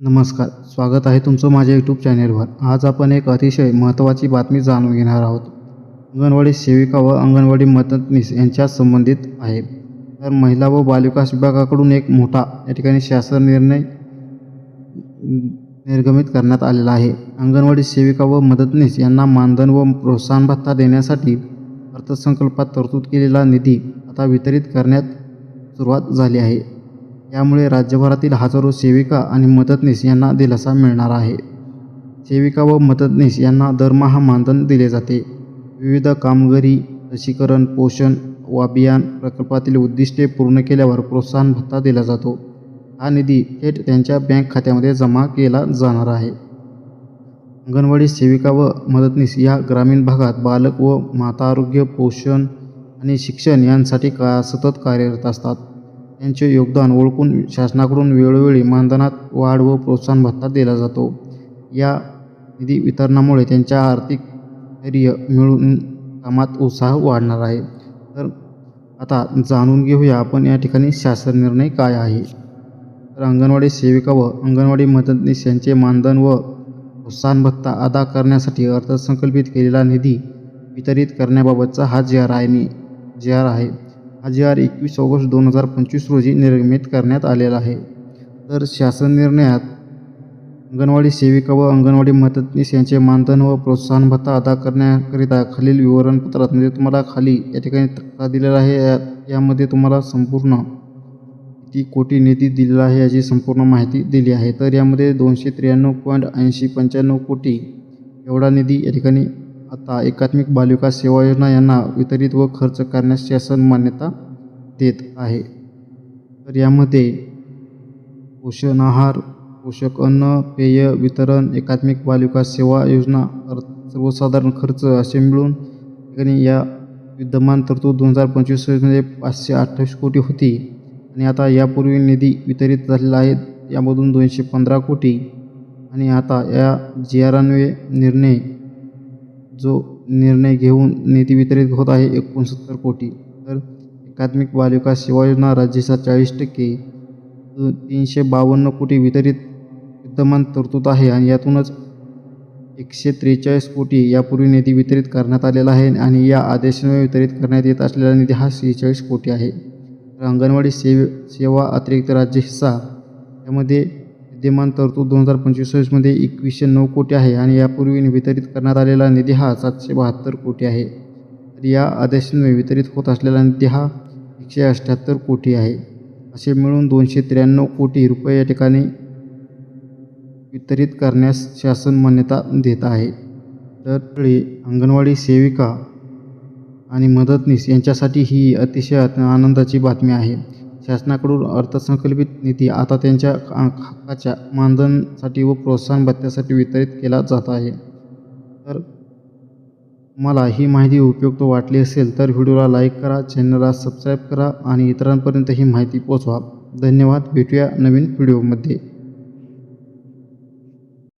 नमस्कार स्वागत आहे तुमचं माझ्या यूट्यूब चॅनेलवर आज आपण एक अतिशय महत्त्वाची बातमी जाणून घेणार आहोत. अंगणवाडी सेविका व अंगणवाडी मदतनीस यांच्या संबंधित आहे. तर महिला व बालविकास विभागाकडून एक मोठा या ठिकाणी शासन निर्णय निर्गमित करण्यात आलेला आहे. अंगणवाडी सेविका व मदतनीस यांना मानधन व प्रोत्साहन भत्ता देण्यासाठी अर्थसंकल्पात तरतूद केलेला निधी आता वितरित करण्यात सुरुवात झाली आहे. यामुळे राज्यभरातील हजारो सेविका आणि मदतनीस यांना दिलासा मिळणार आहे. सेविका व मदतनीस यांना दरमहा मानधन दिले जाते. विविध कामगिरी लसीकरण पोषण व अभियान प्रकल्पातील उद्दिष्टे पूर्ण केल्यावर प्रोत्साहन भत्ता दिला जातो. हा निधी थेट त्यांच्या बँक खात्यामध्ये जमा केला जाणार आहे. अंगणवाडी सेविका व मदतनीस या ग्रामीण भागात बालक व माता आरोग्य पोषण आणि शिक्षण यांसाठी का सतत कार्यरत असतात? त्यांचे योगदान ओळखून शासनाकडून वेळोवेळी मानधनात वाढ व प्रोत्साहन भत्ता दिला जातो. या निधी वितरणामुळे त्यांच्या आर्थिक धैर्य मिळून कामात उत्साह वाढणार आहे. तर आता जाणून घेऊया आपण या ठिकाणी शासन निर्णय काय आहे. तर अंगणवाडी सेविका व अंगणवाडी मदतनीस यांचे मानधन व प्रोत्साहन भत्ता अदा करण्यासाठी अर्थसंकल्पित केलेला निधी वितरित करण्याबाबतचा हा जी आर आहे नि जी आर आहे. आर एकवीस ऑगस्ट दोन हजार पंचवीस रोजी निर्गमित करण्यात आलेला आहे. तर शासन निर्णयात अंगणवाडी सेविका व अंगणवाडी मदतनीस यांचे मानधन व प्रोत्साहन भत्ता अदा करण्याकरिता खालील विवरणपत्रात म्हणजे तुम्हाला खाली या ठिकाणी तक्ता दिलेला आहे. या यामध्ये तुम्हाला संपूर्ण किती कोटी निधी दिलेला आहे याची संपूर्ण माहिती दिली आहे. तर यामध्ये दोनशे त्र्याण्णव पॉईंट ऐंशी पंच्याण्णव कोटी एवढा निधी या ठिकाणी आता एकात्मिक बालविकास सेवा योजना यांना वितरित व खर्च करण्यास शासन मान्यता देत आहे. तर यामध्ये पोषण आहार पोषक अन्न पेय वितरण एकात्मिक बालविकास सेवा योजना अर्थ सर्वसाधारण खर्च असे मिळून आणि या विद्यमान तरतूद दोन हजार पंचवीसमध्ये पाचशे अठ्ठावीस कोटी होती आणि आता यापूर्वी निधी वितरित झालेला आहे. यामधून दोनशे पंधरा कोटी आणि आता या जी आर अन्वये निर्णय जो निर्णय घेऊन निधी वितरित होत आहे एकोणसत्तर कोटी. तर एकात्मिक बालविकास सेवा योजना राज्याचा चाळीस टक्के. तीनशे बावन्न कोटी वितरित विद्यमान तरतूद आहे आणि यातूनच एकशे त्रेचाळीस कोटी यापूर्वी निधी वितरित करण्यात आलेला आहे आणि या आदेशामुळे वितरित करण्यात येत असलेला निधी हा सेहेचाळीस कोटी आहे. तर अंगणवाडी सेवे सेवा अतिरिक्त राज्य हिस्सा यामध्ये विद्यमान तरतूद दोन हजार पंचवीसमध्ये एकवीसशे नऊ कोटी आहे आणि यापूर्वी वितरित करण्यात आलेला निधी हा सातशे बहात्तर कोटी आहे. तर या आदेशांमुळे वितरित होत असलेला निधी हा एकशे अठ्ठ्याहत्तर कोटी आहे. असे मिळून दोनशे त्र्याण्णव कोटी रुपये या ठिकाणी वितरित करण्यास शासन मान्यता देत आहे. तर अंगणवाडी सेविका आणि मदतनीस यांच्यासाठी ही अतिशय आनंदाची बातमी आहे. शासनाकडून अर्थसंकल्पित निधी आता त्यांच्या हक्काच्या मानधनासाठी व प्रोत्साहन भत्त्यासाठी वितरित केला जात आहे. तर मला ही माहिती उपयुक्त वाटली असेल तर व्हिडिओला लाईक करा चॅनलला सबस्क्राईब करा आणि इतरांपर्यंत ही माहिती पोचवा धन्यवाद. भेटूया नवीन व्हिडिओमध्ये.